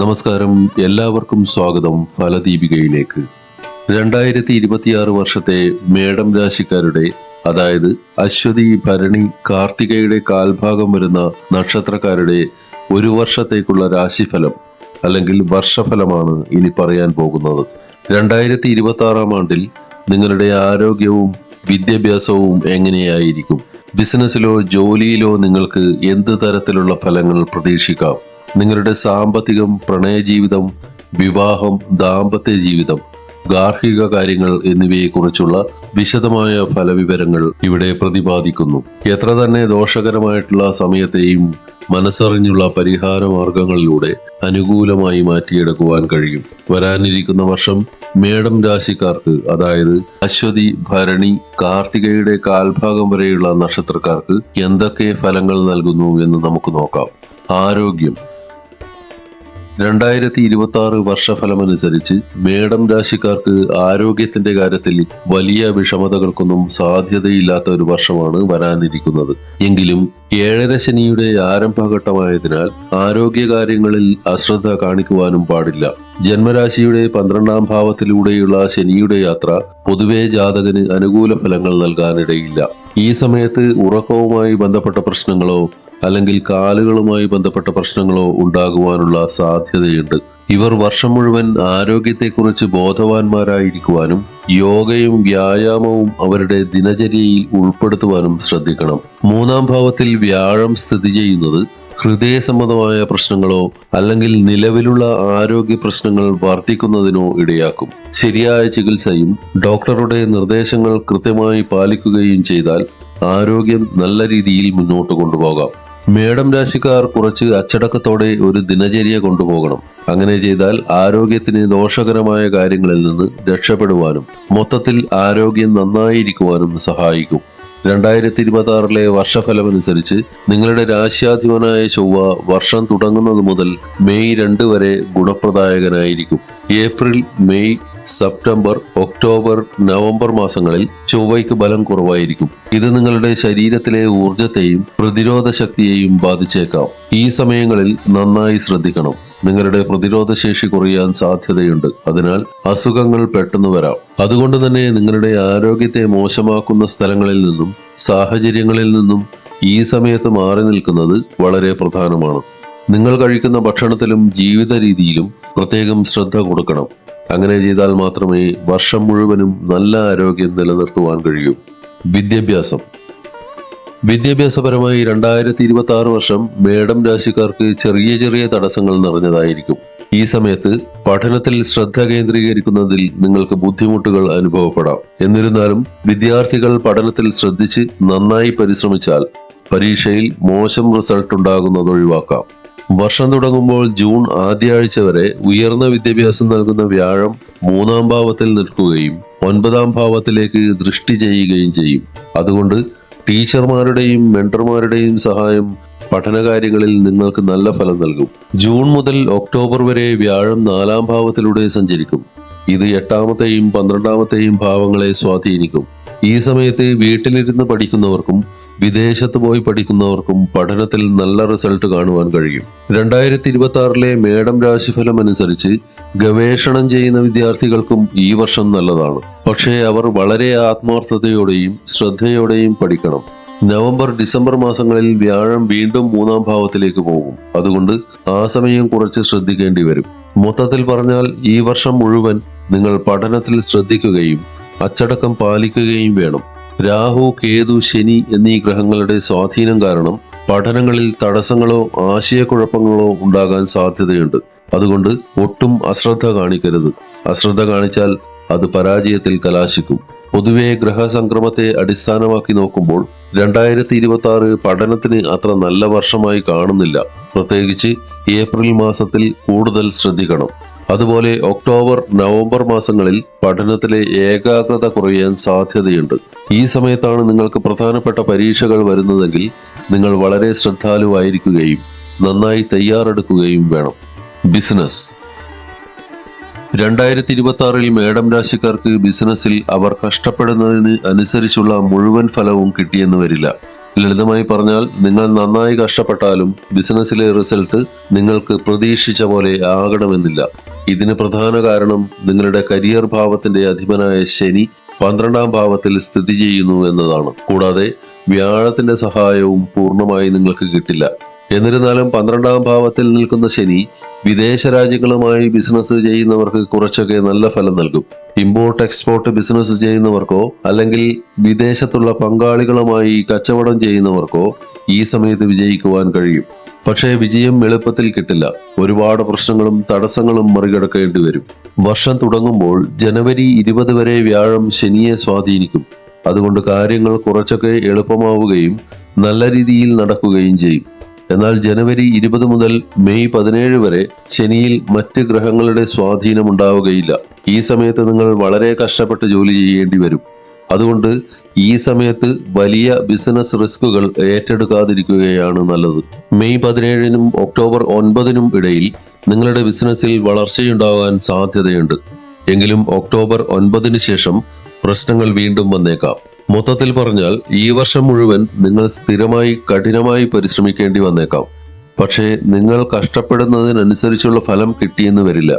നമസ്കാരം. എല്ലാവർക്കും സ്വാഗതം ഫലദീപികയിലേക്ക്. രണ്ടായിരത്തി ഇരുപത്തിയാറ് വർഷത്തെ മേടം രാശിക്കാരുടെ അതായത് അശ്വതി ഭരണി കാർത്തികയുടെ കാൽഭാഗം വരുന്ന നക്ഷത്രക്കാരുടെ ഒരു വർഷത്തേക്കുള്ള രാശിഫലം അല്ലെങ്കിൽ വർഷഫലമാണ് ഇനി പറയാൻ പോകുന്നത്. രണ്ടായിരത്തി ഇരുപത്തി ആറാം ആണ്ടിൽ നിങ്ങളുടെ ആരോഗ്യവും വിദ്യാഭ്യാസവും എങ്ങനെയായിരിക്കും? ബിസിനസ്സിലോ ജോലിയിലോ നിങ്ങൾക്ക് എന്ത് തരത്തിലുള്ള ഫലങ്ങൾ പ്രതീക്ഷിക്കാം? നിങ്ങളുടെ സാമ്പത്തികം പ്രണയജീവിതം വിവാഹം ദാമ്പത്യ ജീവിതം ഗാർഹിക കാര്യങ്ങൾ എന്നിവയെക്കുറിച്ചുള്ള വിശദമായ ഫലവിവരങ്ങൾ ഇവിടെ പ്രതിപാദിക്കുന്നു. എത്ര തന്നെ ദോഷകരമായിട്ടുള്ള സമയത്തെയും മനസ്സറിഞ്ഞുള്ള പരിഹാര മാർഗങ്ങളിലൂടെ അനുകൂലമായി മാറ്റിയെടുക്കുവാൻ കഴിയും. വരാനിരിക്കുന്ന വർഷം മേടം രാശിക്കാർക്ക് അതായത് അശ്വതി ഭരണി കാർത്തികയുടെ കാൽഭാഗം വരെയുള്ള നക്ഷത്രക്കാർക്ക് എന്തൊക്കെ ഫലങ്ങൾ നൽകുന്നു എന്ന് നമുക്ക് നോക്കാം. ആരോഗ്യം. രണ്ടായിരത്തി ഇരുപത്തി ആറ് വർഷഫലമനുസരിച്ച് മേടം രാശിക്കാർക്ക് ആരോഗ്യത്തിന്റെ കാര്യത്തിൽ വലിയ വിഷമതകൾക്കൊന്നും സാധ്യതയില്ലാത്ത ഒരു വർഷമാണ് വരാനിരിക്കുന്നത്. എങ്കിലും ഏഴര ശനിയുടെ ആരംഭഘട്ടമായതിനാൽ ആരോഗ്യകാര്യങ്ങളിൽ അശ്രദ്ധ കാണിക്കുവാനും പാടില്ല. ജന്മരാശിയുടെ പന്ത്രണ്ടാം ഭാവത്തിലൂടെയുള്ള ശനിയുടെ യാത്ര പൊതുവെ ജാതകന് അനുകൂല ഫലങ്ങൾ നൽകാനിടയില്ല. ഈ സമയത്ത് ഉറക്കവുമായി ബന്ധപ്പെട്ട പ്രശ്നങ്ങളോ അല്ലെങ്കിൽ കാലുകളുമായി ബന്ധപ്പെട്ട പ്രശ്നങ്ങളോ ഉണ്ടാകുവാനുള്ള സാധ്യതയുണ്ട്. ഇവർ വർഷം മുഴുവൻ ആരോഗ്യത്തെക്കുറിച്ച് ബോധവാന്മാരായിരിക്കുവാനും യോഗയും വ്യായാമവും അവരുടെ ദിനചര്യയിൽ ഉൾപ്പെടുത്തുവാനും ശ്രദ്ധിക്കണം. മൂന്നാം ഭാവത്തിൽ വ്യാഴം സ്ഥിതി ചെയ്യുന്നത് ഹൃദയ സംബന്ധമായ പ്രശ്നങ്ങളോ അല്ലെങ്കിൽ നിലവിലുള്ള ആരോഗ്യ പ്രശ്നങ്ങൾ വർദ്ധിക്കുന്നതിനോ ഇടയാക്കും. ശരിയായ ചികിത്സയും ഡോക്ടറുടെ നിർദ്ദേശങ്ങൾ കൃത്യമായി പാലിക്കുകയും ചെയ്താൽ ആരോഗ്യം നല്ല രീതിയിൽ മുന്നോട്ട് കൊണ്ടുപോകാം. മേടം രാശിക്കാർ കുറച്ച് അച്ചടക്കത്തോടെ ഒരു ദിനചര്യ കൊണ്ടുപോകണം. അങ്ങനെ ചെയ്താൽ ആരോഗ്യത്തിന് ദോഷകരമായ കാര്യങ്ങളിൽ നിന്ന് രക്ഷപ്പെടുവാനും മൊത്തത്തിൽ ആരോഗ്യം നന്നായിരിക്കുവാനും സഹായിക്കും. രണ്ടായിരത്തി ഇരുപത്തി ആറിലെ വർഷഫലമനുസരിച്ച് നിങ്ങളുടെ രാശ്യാധിപനായ ചൊവ്വ വർഷം തുടങ്ങുന്നത് മുതൽ മെയ് രണ്ട് വരെ ഗുണപ്രദായകനായിരിക്കും. April May September October November മാസങ്ങളിൽ ചൊവ്വയ്ക്ക് ബലം കുറവായിരിക്കും. ഇത് നിങ്ങളുടെ ശരീരത്തിലെ ഊർജത്തെയും പ്രതിരോധ ശക്തിയെയും ബാധിച്ചേക്കാം. ഈ സമയങ്ങളിൽ നന്നായി ശ്രദ്ധിക്കണം. നിങ്ങളുടെ പ്രതിരോധ ശേഷി കുറയാൻ സാധ്യതയുണ്ട്. അതിനാൽ അസുഖങ്ങൾ പെട്ടെന്ന് വരാം. അതുകൊണ്ട് തന്നെ നിങ്ങളുടെ ആരോഗ്യത്തെ മോശമാക്കുന്ന സ്ഥലങ്ങളിൽ നിന്നും സാഹചര്യങ്ങളിൽ നിന്നും ഈ സമയത്ത് മാറി നിൽക്കുന്നത് വളരെ പ്രധാനമാണ്. നിങ്ങൾ കഴിക്കുന്ന ഭക്ഷണത്തിലും ജീവിത രീതിയിലും പ്രത്യേകം ശ്രദ്ധ കൊടുക്കണം. അങ്ങനെ ചെയ്താൽ മാത്രമേ വർഷം മുഴുവനും നല്ല ആരോഗ്യം നിലനിർത്തുവാൻ കഴിയൂ. വിദ്യാഭ്യാസം. വിദ്യാഭ്യാസപരമായി രണ്ടായിരത്തി ഇരുപത്തി ആറ് വർഷം മേടം രാശിക്കാർക്ക് ചെറിയ ചെറിയ തടസ്സങ്ങൾ നിറഞ്ഞതായിരിക്കും. ഈ സമയത്ത് പഠനത്തിൽ ശ്രദ്ധ കേന്ദ്രീകരിക്കുന്നതിൽ നിങ്ങൾക്ക് ബുദ്ധിമുട്ടുകൾ അനുഭവപ്പെടാം. എന്നിരുന്നാലും വിദ്യാർത്ഥികൾ പഠനത്തിൽ ശ്രദ്ധിച്ച് നന്നായി പരിശ്രമിച്ചാൽ പരീക്ഷയിൽ മോശം റിസൾട്ട് ഉണ്ടാകുന്നത് ഒഴിവാക്കാം. വർഷം തുടങ്ങുമ്പോൾ ജൂൺ ആദ്യ ആഴ്ച വരെ ഉയർന്ന വിദ്യാഭ്യാസം നൽകുന്ന വ്യാഴം മൂന്നാം ഭാവത്തിൽ നിൽക്കുകയും ഒൻപതാം ഭാവത്തിലേക്ക് ദൃഷ്ടി ചെയ്യുകയും ചെയ്യും. അതുകൊണ്ട് ടീച്ചർമാരുടെയും മെന്റർമാരുടെയും സഹായം പഠനകാര്യങ്ങളിൽ നിങ്ങൾക്ക് നല്ല ഫലം നൽകും. ജൂൺ മുതൽ ഒക്ടോബർ വരെ വ്യാഴം നാലാം ഭാവത്തിലൂടെ സഞ്ചരിക്കും. ഇത് എട്ടാമത്തെയും പന്ത്രണ്ടാമത്തെയും ഭാവങ്ങളെ സ്വാധീനിക്കും. ഈ സമയത്ത് വീട്ടിലിരുന്ന് പഠിക്കുന്നവർക്കും വിദേശത്ത് പോയി പഠിക്കുന്നവർക്കും പഠനത്തിൽ നല്ല റിസൾട്ട് കാണുവാൻ കഴിയും. രണ്ടായിരത്തി ഇരുപത്തി ആറിലെ മേഡം രാശിഫലം അനുസരിച്ച് ഗവേഷണം ചെയ്യുന്ന വിദ്യാർത്ഥികൾക്കും ഈ വർഷം നല്ലതാണ്. പക്ഷേ അവർ വളരെ ആത്മാർത്ഥതയോടെയും ശ്രദ്ധയോടെയും പഠിക്കണം. നവംബർ ഡിസംബർ മാസങ്ങളിൽ വ്യാഴം വീണ്ടും മൂന്നാം ഭാവത്തിലേക്ക് പോകും. അതുകൊണ്ട് ആ സമയം കുറച്ച് ശ്രദ്ധിക്കേണ്ടി വരും. മൊത്തത്തിൽ പറഞ്ഞാൽ ഈ വർഷം മുഴുവൻ നിങ്ങൾ പഠനത്തിൽ ശ്രദ്ധിക്കുകയും അച്ചടക്കം പാലിക്കുകയും വേണം. രാഹു കേതു ശനി എന്നീ ഗ്രഹങ്ങളുടെ സ്വാധീനം കാരണം പഠനങ്ങളിൽ തടസ്സങ്ങളോ ആശയക്കുഴപ്പങ്ങളോ ഉണ്ടാകാൻ സാധ്യതയുണ്ട്. അതുകൊണ്ട് ഒട്ടും അശ്രദ്ധ കാണിക്കരുത്. അശ്രദ്ധ കാണിച്ചാൽ അത് പരാജയത്തിൽ കലാശിക്കും. പൊതുവെ ഗ്രഹസംക്രമത്തെ അടിസ്ഥാനമാക്കി നോക്കുമ്പോൾ രണ്ടായിരത്തി ഇരുപത്തി ആറ് പഠനത്തിന് അത്ര നല്ല വർഷമായി കാണുന്നില്ല. പ്രത്യേകിച്ച് ഏപ്രിൽ മാസത്തിൽ കൂടുതൽ ശ്രദ്ധിക്കണം. അതുപോലെ ഒക്ടോബർ നവംബർ മാസങ്ങളിൽ പഠനത്തിലെ ഏകാഗ്രത കുറയാൻ സാധ്യതയുണ്ട്. ഈ സമയത്താണ് നിങ്ങൾക്ക് പ്രധാനപ്പെട്ട പരീക്ഷകൾ വരുന്നതെങ്കിൽ നിങ്ങൾ വളരെ ശ്രദ്ധാലുവായിരിക്കുകയും നന്നായി തയ്യാറെടുക്കുകയും വേണം. ബിസിനസ്. രണ്ടായിരത്തി ഇരുപത്തി ആറിൽ മേഡം രാശിക്കാർക്ക് ബിസിനസ്സിൽ അവർ കഷ്ടപ്പെടുന്നതിന് അനുസരിച്ചുള്ള മുഴുവൻ ഫലവും കിട്ടിയെന്ന് വരില്ല. ലളിതമായി പറഞ്ഞാൽ നിങ്ങൾ നന്നായി കഷ്ടപ്പെട്ടാലും ബിസിനസ്സിലെ റിസൾട്ട് നിങ്ങൾക്ക് പ്രതീക്ഷിച്ച പോലെ ആകണമെന്നില്ല. ഇതിന് പ്രധാന കാരണം നിങ്ങളുടെ കരിയർ ഭാവത്തിന്റെ അധിപനായ ശനി പന്ത്രണ്ടാം ഭാവത്തിൽ സ്ഥിതി ചെയ്യുന്നു എന്നതാണ്. കൂടാതെ വ്യാഴത്തിന്റെ സഹായവും പൂർണമായി നിങ്ങൾക്ക് കിട്ടില്ല. എന്നിരുന്നാലും പന്ത്രണ്ടാം ഭാവത്തിൽ നിൽക്കുന്ന ശനി വിദേശ രാജ്യങ്ങളുമായി ബിസിനസ് ചെയ്യുന്നവർക്ക് കുറച്ചൊക്കെ നല്ല ഫലം നൽകും. ഇമ്പോർട്ട് എക്സ്പോർട്ട് ബിസിനസ് ചെയ്യുന്നവർക്കോ അല്ലെങ്കിൽ വിദേശത്തുള്ള പങ്കാളികളുമായി കച്ചവടം ചെയ്യുന്നവർക്കോ ഈ സമയത്ത് വിജയിക്കുവാൻ കഴിയും. പക്ഷേ വിജയം എളുപ്പത്തിൽ കിട്ടില്ല. ഒരുപാട് പ്രശ്നങ്ങളും തടസ്സങ്ങളും മറികടക്കേണ്ടി വരും. വർഷം തുടങ്ങുമ്പോൾ ജനുവരി ഇരുപത് വരെ വ്യാഴം ശനിയെ സ്വാധീനിക്കും. അതുകൊണ്ട് കാര്യങ്ങൾ കുറച്ചൊക്കെ എളുപ്പമാവുകയും നല്ല രീതിയിൽ നടക്കുകയും ചെയ്യും. എന്നാൽ ജനുവരി ഇരുപത് മുതൽ മെയ് പതിനേഴ് വരെ ശനിയിൽ മറ്റ് ഗ്രഹങ്ങളുടെ സ്വാധീനം ഉണ്ടാവുകയില്ല. ഈ സമയത്ത് നിങ്ങൾ വളരെ കഷ്ടപ്പെട്ട് ജോലി ചെയ്യേണ്ടി വരും. അതുകൊണ്ട് ഈ സമയത്ത് വലിയ ബിസിനസ് റിസ്കുകൾ ഏറ്റെടുക്കാതിരിക്കുകയാണ് നല്ലത്. മെയ് പതിനേഴിനും ഒക്ടോബർ ഒൻപതിനും ഇടയിൽ നിങ്ങളുടെ ബിസിനസ്സിൽ വളർച്ചയുണ്ടാകാൻ സാധ്യതയുണ്ട്. എങ്കിലും ഒക്ടോബർ ഒൻപതിന് ശേഷം പ്രശ്നങ്ങൾ വീണ്ടും വന്നേക്കാം. മൊത്തത്തിൽ പറഞ്ഞാൽ ഈ വർഷം മുഴുവൻ നിങ്ങൾ സ്ഥിരമായി കഠിനമായി പരിശ്രമിക്കേണ്ടി വന്നേക്കാം. പക്ഷേ നിങ്ങൾ കഷ്ടപ്പെടുന്നതിനനുസരിച്ചുള്ള ഫലം കിട്ടിയെന്ന് വരില്ല.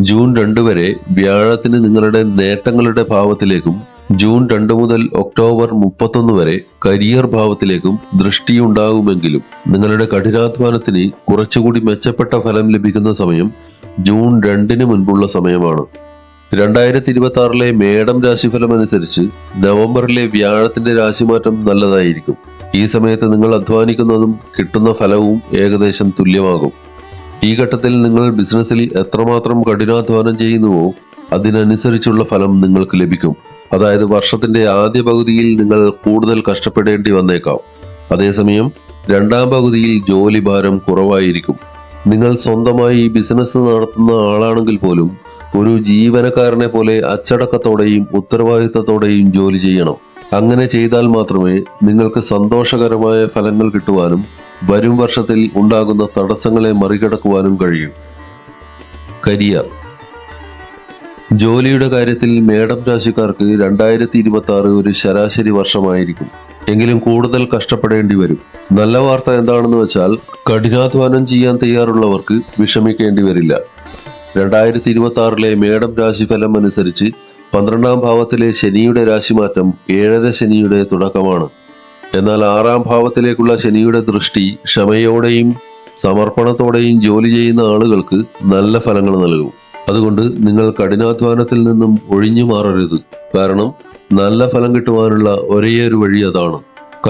ജൂൺ രണ്ട് വരെ വ്യാഴത്തിന് നിങ്ങളുടെ നേട്ടങ്ങളുടെ ഭാവത്തിലേക്കും ജൂൺ രണ്ട് മുതൽ ഒക്ടോബർ മുപ്പത്തൊന്ന് വരെ കരിയർ ഭാവത്തിലേക്കും ദൃഷ്ടിയുണ്ടാകുമെങ്കിലും നിങ്ങളുടെ കഠിനാധ്വാനത്തിന് കുറച്ചുകൂടി മെച്ചപ്പെട്ട ഫലം ലഭിക്കുന്ന സമയം ജൂൺ രണ്ടിന് മുൻപുള്ള സമയമാണ്. രണ്ടായിരത്തി ഇരുപത്തി ആറിലെ മേടം രാശിഫലം അനുസരിച്ച് നവംബറിലെ വ്യാഴത്തിന്റെ രാശിമാറ്റം നല്ലതായിരിക്കും. ഈ സമയത്ത് നിങ്ങൾ അധ്വാനിക്കുന്നതും കിട്ടുന്ന ഫലവും ഏകദേശം തുല്യമാകും. ഈ ഘട്ടത്തിൽ നിങ്ങൾ ബിസിനസ്സിൽ എത്രമാത്രം കഠിനാധ്വാനം ചെയ്യുന്നുവോ അതിനനുസരിച്ചുള്ള ഫലം നിങ്ങൾക്ക് ലഭിക്കും. അതായത് വർഷത്തിന്റെ ആദ്യ പകുതിയിൽ നിങ്ങൾ കൂടുതൽ കഷ്ടപ്പെടേണ്ടി വന്നേക്കാം. അതേസമയം രണ്ടാം പകുതിയിൽ ജോലി ഭാരം കുറവായിരിക്കും. നിങ്ങൾ സ്വന്തമായി ബിസിനസ് നടത്തുന്ന ആളാണെങ്കിൽ പോലും ഒരു ജീവനക്കാരനെ പോലെ അച്ചടക്കത്തോടെയും ഉത്തരവാദിത്തത്തോടെയും ജോലി ചെയ്യണം. അങ്ങനെ ചെയ്താൽ മാത്രമേ നിങ്ങൾക്ക് സന്തോഷകരമായ ഫലങ്ങൾ കിട്ടുവാനും വരും വർഷത്തിൽ ഉണ്ടാകുന്ന തടസ്സങ്ങളെ മറികടക്കുവാനും കഴിയും. കരിയർ. ജോലിയുടെ കാര്യത്തിൽ മേഡം രാശിക്കാർക്ക് രണ്ടായിരത്തി ഇരുപത്തി ആറ് ഒരു ശരാശരി വർഷമായിരിക്കും. എങ്കിലും കൂടുതൽ കഷ്ടപ്പെടേണ്ടി വരും. നല്ല വാർത്ത എന്താണെന്ന് വെച്ചാൽ കഠിനാധ്വാനം ചെയ്യാൻ തയ്യാറുള്ളവർക്ക് വിഷമിക്കേണ്ടി വരില്ല. രണ്ടായിരത്തി ഇരുപത്തി ആറിലെ മേടം രാശിഫലം അനുസരിച്ച് പന്ത്രണ്ടാം ഭാവത്തിലെ ശനിയുടെ രാശിമാറ്റം ഏഴര ശനിയുടെ തുടക്കമാണ്. എന്നാൽ ആറാം ഭാവത്തിലേക്കുള്ള ശനിയുടെ ദൃഷ്ടി ക്ഷമയോടെയും സമർപ്പണത്തോടെയും ജോലി ചെയ്യുന്ന ആളുകൾക്ക് നല്ല ഫലങ്ങൾ നൽകും. അതുകൊണ്ട് നിങ്ങൾ കഠിനാധ്വാനത്തിൽ നിന്നും ഒഴിഞ്ഞു മാറരുത്. കാരണം നല്ല ഫലം കിട്ടുവാനുള്ള ഒരേയൊരു വഴി അതാണ്.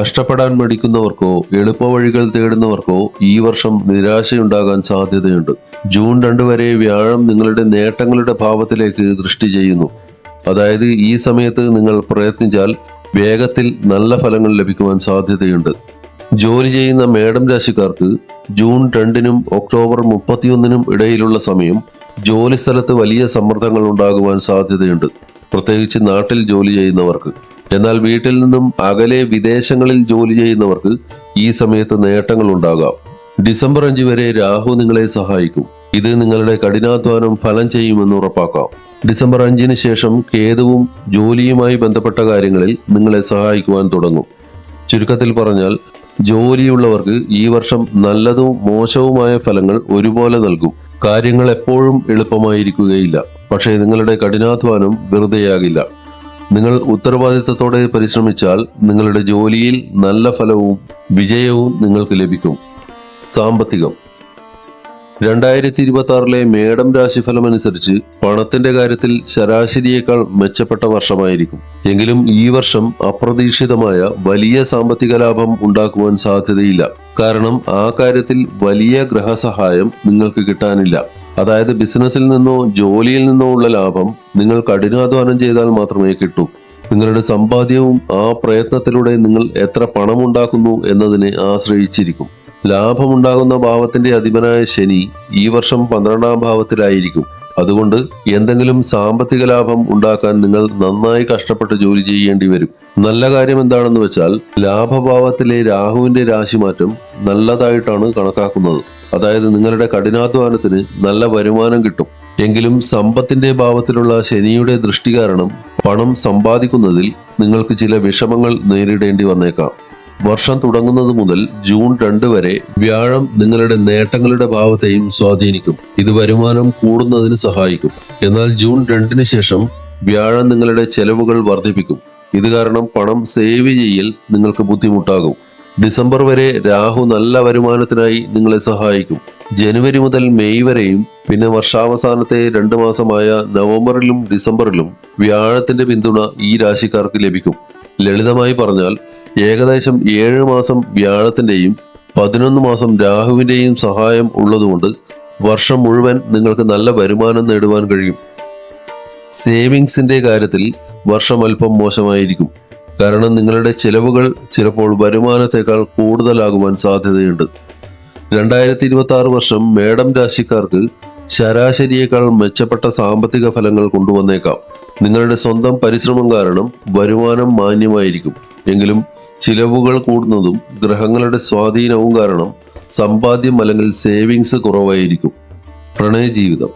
കഷ്ടപ്പെടാൻ മടിക്കുന്നവർക്കോ എളുപ്പവഴികൾ തേടുന്നവർക്കോ ഈ വർഷം നിരാശയുണ്ടാകാൻ സാധ്യതയുണ്ട്. ജൂൺ രണ്ട് വരെ വ്യാഴം നിങ്ങളുടെ നേട്ടങ്ങളുടെ ഭാവത്തിലേക്ക് ദൃഷ്ടി ചെയ്യുന്നു. അതായത് ഈ സമയത്ത് നിങ്ങൾ പ്രയത്നിച്ചാൽ വേഗത്തിൽ നല്ല ഫലങ്ങൾ ലഭിക്കുവാൻ സാധ്യതയുണ്ട്. ജോലി ചെയ്യുന്ന മേഡം രാശിക്കാർക്ക് ജൂൺ രണ്ടിനും ഒക്ടോബർ മുപ്പത്തിയൊന്നിനും ഇടയിലുള്ള സമയം ജോലി സ്ഥലത്ത് വലിയ സമ്മർദ്ദങ്ങൾ ഉണ്ടാകുവാൻ സാധ്യതയുണ്ട്. പ്രത്യേകിച്ച് നാട്ടിൽ ജോലി ചെയ്യുന്നവർക്ക്. എന്നാൽ വീട്ടിൽ നിന്നും അകലെ വിദേശങ്ങളിൽ ജോലി ചെയ്യുന്നവർക്ക് ഈ സമയത്ത് നേട്ടങ്ങൾ ഉണ്ടാകാം. ഡിസംബർ അഞ്ച് വരെ രാഹു നിങ്ങളെ സഹായിക്കും. ഇത് നിങ്ങളുടെ കഠിനാധ്വാനം ഫലം ചെയ്യുമെന്ന് ഉറപ്പാക്കാം. ഡിസംബർ അഞ്ചിന് ശേഷം കേതുവും ജോലിയുമായി ബന്ധപ്പെട്ട കാര്യങ്ങളിൽ നിങ്ങളെ സഹായിക്കുവാൻ തുടങ്ങും. ചുരുക്കത്തിൽ പറഞ്ഞാൽ ജോലിയുള്ളവർക്ക് ഈ വർഷം നല്ലതും മോശവുമായ ഫലങ്ങൾ ഒരുപോലെ നൽകും. കാര്യങ്ങൾ എപ്പോഴും എളുപ്പമായിരിക്കുകയില്ല. പക്ഷേ നിങ്ങളുടെ കഠിനാധ്വാനം വെറുതെയാകില്ല. നിങ്ങൾ ഉത്തരവാദിത്തത്തോടെ പരിശ്രമിച്ചാൽ നിങ്ങളുടെ ജോലിയിൽ നല്ല ഫലവും വിജയവും നിങ്ങൾക്ക് ലഭിക്കും. സാമ്പത്തികം. രണ്ടായിരത്തി ഇരുപത്തി ആറിലെ മേടം രാശിഫലം അനുസരിച്ച് പണത്തിന്റെ കാര്യത്തിൽ ശരാശരിയേക്കാൾ മെച്ചപ്പെട്ട വർഷമായിരിക്കും. എങ്കിലും ഈ വർഷം അപ്രതീക്ഷിതമായ വലിയ സാമ്പത്തിക ലാഭം ഉണ്ടാക്കുവാൻ സാധ്യതയില്ല. കാരണം ആ കാര്യത്തിൽ വലിയ ഗ്രഹസഹായം നിങ്ങൾക്ക് കിട്ടാനില്ല. അതായത് ബിസിനസ്സിൽ നിന്നോ ജോലിയിൽ നിന്നോ ഉള്ള ലാഭം നിങ്ങൾ കഠിനാധ്വാനം ചെയ്താൽ മാത്രമേ കിട്ടൂ. നിങ്ങളുടെ സമ്പാദ്യവും ആ പ്രയത്നത്തിലൂടെ നിങ്ങൾ എത്ര പണമുണ്ടാക്കുന്നു എന്നതിനെ ആശ്രയിച്ചിരിക്കും. ലാഭമുണ്ടാകുന്ന ഭാവത്തിന്റെ അധിപനായ ശനി ഈ വർഷം പന്ത്രണ്ടാം ഭാവത്തിലായിരിക്കും. അതുകൊണ്ട് എന്തെങ്കിലും സാമ്പത്തിക ലാഭം ഉണ്ടാക്കാൻ നിങ്ങൾ നന്നായി കഷ്ടപ്പെട്ട് ജോലി ചെയ്യേണ്ടി വരും. നല്ല കാര്യം എന്താണെന്ന് വെച്ചാൽ ലാഭഭാവത്തിലെ രാഹുവിന്റെ രാശിമാറ്റം നല്ലതായിട്ടാണ് കണക്കാക്കുന്നത്. അതായത് നിങ്ങളുടെ കഠിനാധ്വാനത്തിന് നല്ല വരുമാനം കിട്ടും. എങ്കിലും സമ്പത്തിന്റെ ഭാവത്തിലുള്ള ശനിയുടെ ദൃഷ്ടി കാരണം പണം സമ്പാദിക്കുന്നതിൽ നിങ്ങൾക്ക് ചില വിഷമങ്ങൾ നേരിടേണ്ടി വന്നേക്കാം. വർഷം തുടങ്ങുന്നത് മുതൽ ജൂൺ രണ്ട് വരെ വ്യാഴം നിങ്ങളുടെ നേട്ടങ്ങളുടെ ഭാവത്തെയും സ്വാധീനിക്കും. ഇത് വരുമാനം കൂടുന്നതിന് സഹായിക്കും. എന്നാൽ ജൂൺ രണ്ടിന് ശേഷം വ്യാഴം നിങ്ങളുടെ ചെലവുകൾ വർദ്ധിപ്പിക്കും. ഇത് കാരണം പണം സേവ് ചെയ്യൽ നിങ്ങൾക്ക് ബുദ്ധിമുട്ടാകും. ഡിസംബർ വരെ രാഹു നല്ല വരുമാനത്തിനായി നിങ്ങളെ സഹായിക്കും. ജനുവരി മുതൽ മെയ് വരെയും പിന്നെ വർഷാവസാനത്തെ രണ്ട് മാസമായ നവംബറിലും ഡിസംബറിലും വ്യാഴത്തിന്റെ പിന്തുണ ഈ രാശിക്കാർക്ക് ലഭിക്കും. ലളിതമായി പറഞ്ഞാൽ ഏകദേശം ഏഴ് മാസം വ്യാഴത്തിന്റെയും പതിനൊന്ന് മാസം രാഹുവിന്റെയും സഹായം ഉള്ളതുകൊണ്ട് വർഷം മുഴുവൻ നിങ്ങൾക്ക് നല്ല വരുമാനം നേടുവാൻ കഴിയും. സേവിങ്സിന്റെ കാര്യത്തിൽ വർഷം അല്പം മോശമായിരിക്കും. കാരണം നിങ്ങളുടെ ചിലവുകൾ ചിലപ്പോൾ വരുമാനത്തേക്കാൾ കൂടുതലാകുവാൻ സാധ്യതയുണ്ട്. രണ്ടായിരത്തി ഇരുപത്തി ആറ് വർഷം മേഡം രാശിക്കാർക്ക് ശരാശരിയേക്കാൾ മെച്ചപ്പെട്ട സാമ്പത്തിക ഫലങ്ങൾ കൊണ്ടുവന്നേക്കാം. നിങ്ങളുടെ സ്വന്തം പരിശ്രമം കാരണം വരുമാനം മാന്യമായിരിക്കും. എങ്കിലും ചിലവുകൾ കൂടുന്നതും ഗ്രഹങ്ങളുടെ സ്വാധീനവും കാരണം സമ്പാദ്യം അല്ലെങ്കിൽ സേവിങ്സ് കുറവായിരിക്കും. പ്രണയ ജീവിതം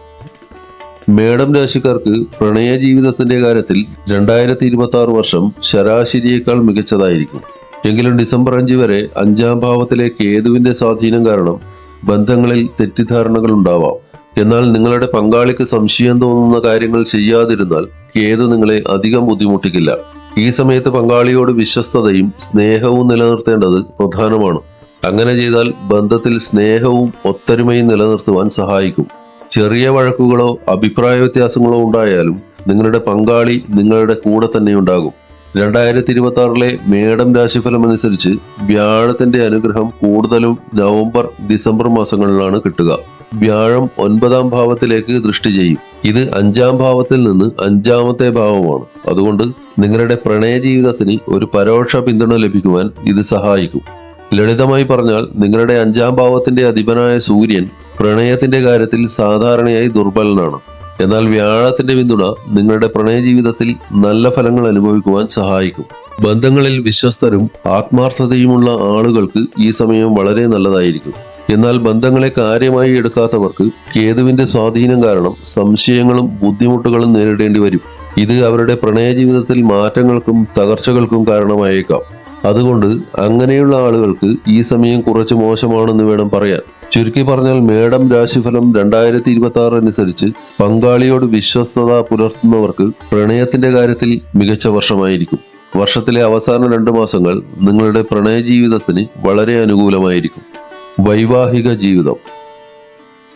മേടം രാശിക്കാർക്ക് പ്രണയ ജീവിതത്തിന്റെ കാര്യത്തിൽ രണ്ടായിരത്തി ഇരുപത്തി ആറ് വർഷം ശരാശരിയേക്കാൾ മികച്ചതായിരിക്കും. എങ്കിലും ഡിസംബർ അഞ്ച് വരെ അഞ്ചാം ഭാവത്തിലെ കേതുവിന്റെ സ്വാധീനം കാരണം ബന്ധങ്ങളിൽ തെറ്റിദ്ധാരണകൾ ഉണ്ടാവാം. എന്നാൽ നിങ്ങളുടെ പങ്കാളിക്ക് സംശയം തോന്നുന്ന കാര്യങ്ങൾ ചെയ്യാതിരുന്നാൽ ഏത് നിങ്ങളെ അധികം ബുദ്ധിമുട്ടിക്കില്ല. ഈ സമയത്ത് പങ്കാളിയോട് വിശ്വസ്തതയും സ്നേഹവും നിലനിർത്തേണ്ടത് പ്രധാനമാണ്. അങ്ങനെ ചെയ്താൽ ബന്ധത്തിൽ സ്നേഹവും ഒത്തൊരുമയും നിലനിർത്തുവാൻ സഹായിക്കും. ചെറിയ വഴക്കുകളോ അഭിപ്രായ വ്യത്യാസങ്ങളോ ഉണ്ടായാലും നിങ്ങളുടെ പങ്കാളി നിങ്ങളുടെ കൂടെ തന്നെ ഉണ്ടാകും. രണ്ടായിരത്തി ഇരുപത്തി ആറിലെ മേടം രാശിഫലം അനുസരിച്ച് വ്യാഴത്തിന്റെ അനുഗ്രഹം കൂടുതലും നവംബർ ഡിസംബർ മാസങ്ങളിലാണ് കിട്ടുക. വ്യാഴം ഒൻപതാം ഭാവത്തിലേക്ക് ദൃഷ്ടി ചെയ്യും. ഇത് അഞ്ചാം ഭാവത്തിൽ നിന്ന് അഞ്ചാമത്തെ ഭാവമാണ്. അതുകൊണ്ട് നിങ്ങളുടെ പ്രണയ ജീവിതത്തിന് ഒരു പരോക്ഷ പിന്തുണ ലഭിക്കുവാൻ ഇത് സഹായിക്കും. ലളിതമായി പറഞ്ഞാൽ നിങ്ങളുടെ അഞ്ചാം ഭാവത്തിന്റെ അധിപനായ സൂര്യൻ പ്രണയത്തിന്റെ കാര്യത്തിൽ സാധാരണയായി ദുർബലനാണ്. എന്നാൽ വ്യാഴത്തിന്റെ പിന്തുണ നിങ്ങളുടെ പ്രണയ ജീവിതത്തിൽ നല്ല ഫലങ്ങൾ അനുഭവിക്കുവാൻ സഹായിക്കും. ബന്ധങ്ങളിൽ വിശ്വസ്തരും ആത്മാർത്ഥതയുമുള്ള ആളുകൾക്ക് ഈ സമയം വളരെ നല്ലതായിരിക്കും. എന്നാൽ ബന്ധങ്ങളെ കാര്യമായി എടുക്കാത്തവർക്ക് കേതുവിന്റെ സ്വാധീനം കാരണം സംശയങ്ങളും ബുദ്ധിമുട്ടുകളും നേരിടേണ്ടി വരും. ഇത് അവരുടെ പ്രണയജീവിതത്തിൽ മാറ്റങ്ങൾക്കും തകർച്ചകൾക്കും കാരണമായേക്കാം. അതുകൊണ്ട് അങ്ങനെയുള്ള ആളുകൾക്ക് ഈ സമയം കുറച്ച് മോശമാണെന്ന് വേണം പറയാൻ. ചുരുക്കി പറഞ്ഞാൽ മേഡം രാശിഫലം രണ്ടായിരത്തി ഇരുപത്തി ആറ് അനുസരിച്ച് പങ്കാളിയോട് വിശ്വസ്തത പുലർത്തുന്നവർക്ക് പ്രണയത്തിന്റെ കാര്യത്തിൽ മികച്ച വർഷമായിരിക്കും. വർഷത്തിലെ അവസാന രണ്ട് മാസങ്ങൾ നിങ്ങളുടെ പ്രണയ ജീവിതത്തിന് വളരെ അനുകൂലമായിരിക്കും. വൈവാഹിക ജീവിതം.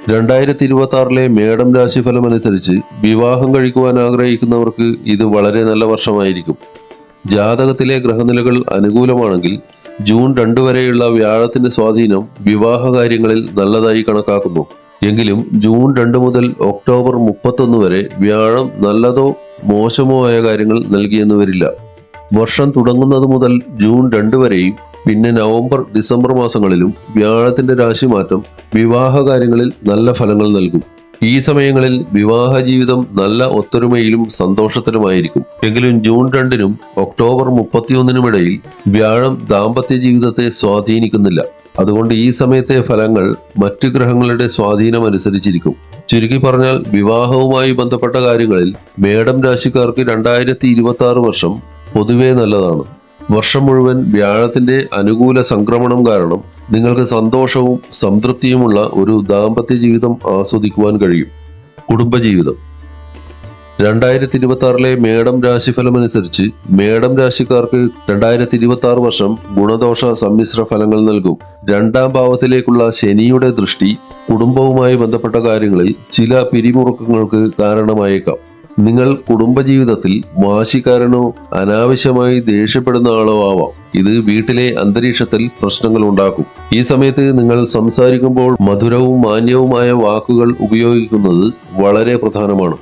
രണ്ടായിരത്തി ഇരുപത്തി ആറിലെ മേടം രാശിഫലം അനുസരിച്ച് വിവാഹം കഴിക്കുവാൻ ആഗ്രഹിക്കുന്നവർക്ക് ഇത് വളരെ നല്ല വർഷമായിരിക്കും. ജാതകത്തിലെ ഗ്രഹനിലകൾ അനുകൂലമാണെങ്കിൽ ജൂൺ രണ്ട് വരെയുള്ള വ്യാഴത്തിന്റെ സ്വാധീനം വിവാഹ കാര്യങ്ങളിൽ നല്ലതായി കണക്കാക്കുന്നു. എങ്കിലും ജൂൺ രണ്ട് മുതൽ ഒക്ടോബർ മുപ്പത്തൊന്ന് വരെ വ്യാഴം നല്ലതോ മോശമോ ആയ കാര്യങ്ങൾ നൽകിയെന്ന് വരില്ല. വർഷം തുടങ്ങുന്നത് മുതൽ ജൂൺ രണ്ട് വരെയും പിന്നെ നവംബർ ഡിസംബർ മാസങ്ങളിലും വ്യാഴത്തിന്റെ രാശിമാറ്റം വിവാഹ കാര്യങ്ങളിൽ നല്ല ഫലങ്ങൾ നൽകും. ഈ സമയങ്ങളിൽ വിവാഹ ജീവിതം നല്ല ഒത്തൊരുമയിലും സന്തോഷത്തിലുമായിരിക്കും. എങ്കിലും ജൂൺ രണ്ടിനും ഒക്ടോബർ മുപ്പത്തിയൊന്നിനുമിടയിൽ വ്യാഴം ദാമ്പത്യ ജീവിതത്തെ സ്വാധീനിക്കുന്നില്ല. അതുകൊണ്ട് ഈ സമയത്തെ ഫലങ്ങൾ മറ്റു ഗ്രഹങ്ങളുടെ സ്വാധീനം അനുസരിച്ചിരിക്കും. ചുരുക്കി പറഞ്ഞാൽ വിവാഹവുമായി ബന്ധപ്പെട്ട കാര്യങ്ങളിൽ മേടം രാശിക്കാർക്ക് രണ്ടായിരത്തി വർഷം പൊതുവേ നല്ലതാണ്. വർഷം മുഴുവൻ വ്യാഴത്തിന്റെ അനുകൂല സംക്രമണം കാരണം നിങ്ങൾക്ക് സന്തോഷവും സംതൃപ്തിയുമുള്ള ഒരു ദാമ്പത്യ ജീവിതം ആസ്വദിക്കുവാൻ കഴിയും. കുടുംബജീവിതം. രണ്ടായിരത്തി ഇരുപത്തി ആറിലെ മേടം രാശിഫലം അനുസരിച്ച് മേടം രാശിക്കാർക്ക് രണ്ടായിരത്തി ഇരുപത്തി ആറ് വർഷം ഗുണദോഷ സമ്മിശ്ര ഫലങ്ങൾ നൽകും. രണ്ടാം ഭാവത്തിലേക്കുള്ള ശനിയുടെ ദൃഷ്ടി കുടുംബവുമായി ബന്ധപ്പെട്ട കാര്യങ്ങളിൽ ചില പിരിമുറുക്കങ്ങൾക്ക് കാരണമായേക്കാം. നിങ്ങൾ കുടുംബജീവിതത്തിൽ വാശിക്കാരനോ അനാവശ്യമായി ദേഷ്യപ്പെടുന്ന ആളോ ആവാം. ഇത് വീട്ടിലെ അന്തരീക്ഷത്തിൽ പ്രശ്നങ്ങൾ ഉണ്ടാക്കും. ഈ സമയത്ത് നിങ്ങൾ സംസാരിക്കുമ്പോൾ മധുരവും മാന്യവുമായ വാക്കുകൾ ഉപയോഗിക്കുന്നത് വളരെ പ്രധാനമാണ്.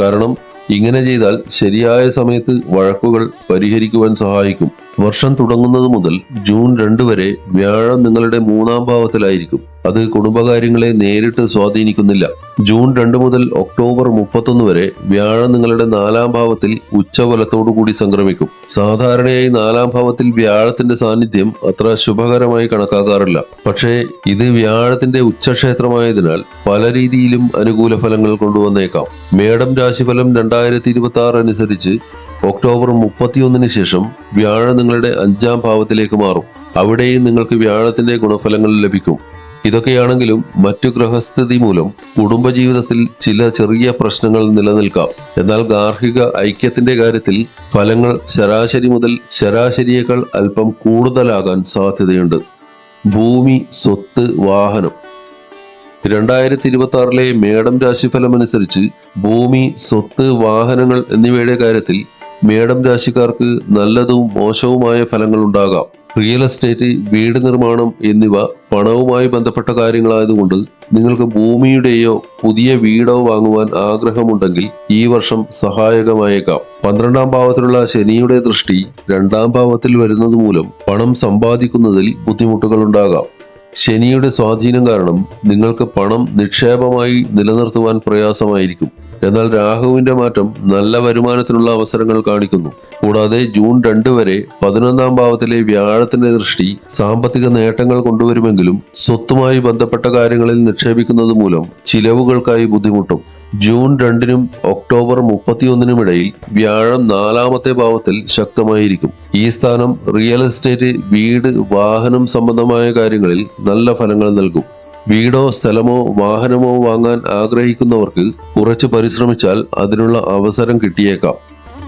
കാരണം ഇങ്ങനെ ചെയ്താൽ ശരിയായ സമയത്ത് വഴക്കുകൾ പരിഹരിക്കുവാൻ സഹായിക്കും. വർഷം തുടങ്ങുന്നത് മുതൽ ജൂൺ രണ്ട് വരെ വ്യാഴം നിങ്ങളുടെ മൂന്നാം ഭാവത്തിലായിരിക്കും. അത് കുടുംബകാര്യങ്ങളെ നേരിട്ട് സ്വാധീനിക്കുന്നില്ല. ജൂൺ രണ്ട് മുതൽ ഒക്ടോബർ മുപ്പത്തൊന്ന് വരെ വ്യാഴം നിങ്ങളുടെ നാലാം ഭാവത്തിൽ ഉച്ചബലത്തോടുകൂടി സംക്രമിക്കും. സാധാരണയായി നാലാം ഭാവത്തിൽ വ്യാഴത്തിന്റെ സാന്നിധ്യം അത്ര ശുഭകരമായി കണക്കാക്കാറില്ല. പക്ഷേ ഇത് വ്യാഴത്തിന്റെ ഉച്ചക്ഷേത്രമായതിനാൽ പല രീതിയിലും അനുകൂല ഫലങ്ങൾ കൊണ്ടുവന്നേക്കാം. മേടം രാശിഫലം രണ്ടായിരത്തി ഇരുപത്തി ആറ് അനുസരിച്ച് ഒക്ടോബർ മുപ്പത്തിയൊന്നിന് ശേഷം വ്യാഴം നിങ്ങളുടെ അഞ്ചാം ഭാവത്തിലേക്ക് മാറും. അവിടെയും നിങ്ങൾക്ക് വ്യാഴത്തിന്റെ ഗുണഫലങ്ങൾ ലഭിക്കും. ഇതൊക്കെയാണെങ്കിലും മറ്റു ഗ്രഹസ്ഥിതി മൂലം കുടുംബജീവിതത്തിൽ ചില ചെറിയ പ്രശ്നങ്ങൾ നിലനിൽക്കാം. എന്നാൽ ഗാർഹിക ഐക്യത്തിന്റെ കാര്യത്തിൽ ഫലങ്ങൾ ശരാശരി മുതൽ ശരാശരിയേക്കാൾ അല്പം കൂടുതലാകാൻ സാധ്യതയുണ്ട്. ഭൂമി സ്വത്ത് വാഹനം. രണ്ടായിരത്തി ഇരുപത്തി ആറിലെ മേടം രാശിഫലമനുസരിച്ച് ഭൂമി സ്വത്ത് വാഹനങ്ങൾ എന്നിവയുടെ കാര്യത്തിൽ മേടം രാശിക്കാർക്ക് നല്ലതും മോശവുമായ ഫലങ്ങൾ ഉണ്ടാകാം റിയൽ എസ്റ്റേറ്റ് വീട് നിർമ്മാണം എന്നിവ പണവുമായി ബന്ധപ്പെട്ട കാര്യങ്ങളായതുകൊണ്ട് നിങ്ങൾക്ക് ഭൂമിയുടെയോ പുതിയ വീടോ വാങ്ങുവാൻ ആഗ്രഹമുണ്ടെങ്കിൽ ഈ വർഷം സഹായകമായേക്കാം. പന്ത്രണ്ടാം ഭാവത്തിലുള്ള ശനിയുടെ ദൃഷ്ടി രണ്ടാം ഭാവത്തിൽ വരുന്നത് മൂലം പണം സമ്പാദിക്കുന്നതിൽ ബുദ്ധിമുട്ടുകൾ ഉണ്ടാകാം ശനിയുടെ സ്വാധീനം കാരണം നിങ്ങൾക്ക് പണം നിക്ഷേപമായി നിലനിർത്തുവാൻ പ്രയാസമായിരിക്കും. എന്നാൽ രാഹുവിന്റെ മാറ്റം നല്ല വരുമാനത്തിനുള്ള അവസരങ്ങൾ കാണിക്കുന്നു. കൂടാതെ ജൂൺ രണ്ട് വരെ പതിനൊന്നാം ഭാവത്തിലെ വ്യാഴത്തിന്റെ ദൃഷ്ടി സാമ്പത്തിക നേട്ടങ്ങൾ കൊണ്ടുവരുമെങ്കിലും സ്വത്തുമായി ബന്ധപ്പെട്ട കാര്യങ്ങളിൽ നിക്ഷേപിക്കുന്നത് മൂലം ചിലവുകൾക്കായി ബുദ്ധിമുട്ടും. ജൂൺ രണ്ടിനും ഒക്ടോബർ മുപ്പത്തിയൊന്നിനും ഇടയിൽ വ്യാഴം നാലാമത്തെ ഭാവത്തിൽ ശക്തമായിരിക്കും. ഈ സ്ഥാനം റിയൽ എസ്റ്റേറ്റ് വീട് വാഹനം സംബന്ധമായ കാര്യങ്ങളിൽ നല്ല ഫലങ്ങൾ നൽകും. വീടോ സ്ഥലമോ വാഹനമോ വാങ്ങാൻ ആഗ്രഹിക്കുന്നവർക്ക് കുറച്ച് പരിശ്രമിച്ചാൽ അതിനുള്ള അവസരം കിട്ടിയേക്കാം.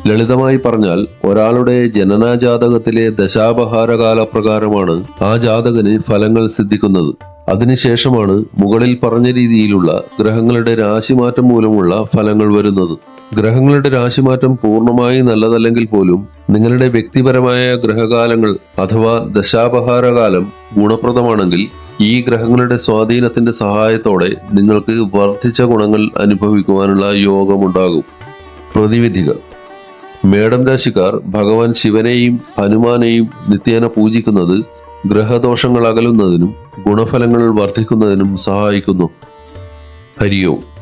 ലളിതമായി പറഞ്ഞാൽ ഒരാളുടെ ജനനാജാതകത്തിലെ ദശാപഹാരകാല പ്രകാരമാണ് ആ ജാതകന് ഫലങ്ങൾ സിദ്ധിക്കുന്നത്. അതിനുശേഷമാണ് മുകളിൽ പറഞ്ഞ രീതിയിലുള്ള ഗ്രഹങ്ങളുടെ രാശിമാറ്റം മൂലമുള്ള ഫലങ്ങൾ വരുന്നത്. ഗ്രഹങ്ങളുടെ രാശിമാറ്റം പൂർണമായി നല്ലതല്ലെങ്കിൽ പോലും നിങ്ങളുടെ വ്യക്തിപരമായ ഗ്രഹകാലങ്ങൾ അഥവാ ദശാപഹാരകാലം ഗുണപ്രദമാണെങ്കിൽ ഈ ഗ്രഹങ്ങളുടെ സ്വാധീനത്തിന്റെ സഹായത്തോടെ നിങ്ങൾക്ക് വർദ്ധിച്ച ഗുണങ്ങൾ അനുഭവിക്കുവാനുള്ള യോഗമുണ്ടാകും. പ്രതിവിധികൾ. മേടം രാശിക്കാർ ഭഗവാൻ ശിവനെയും ഹനുമാനെയും നിത്യേന പൂജിക്കുന്നത് ഗ്രഹദോഷങ്ങൾ അകലുന്നതിനും ഗുണഫലങ്ങൾ വർദ്ധിക്കുന്നതിനും സഹായിക്കുന്നു. ഹരിയോം.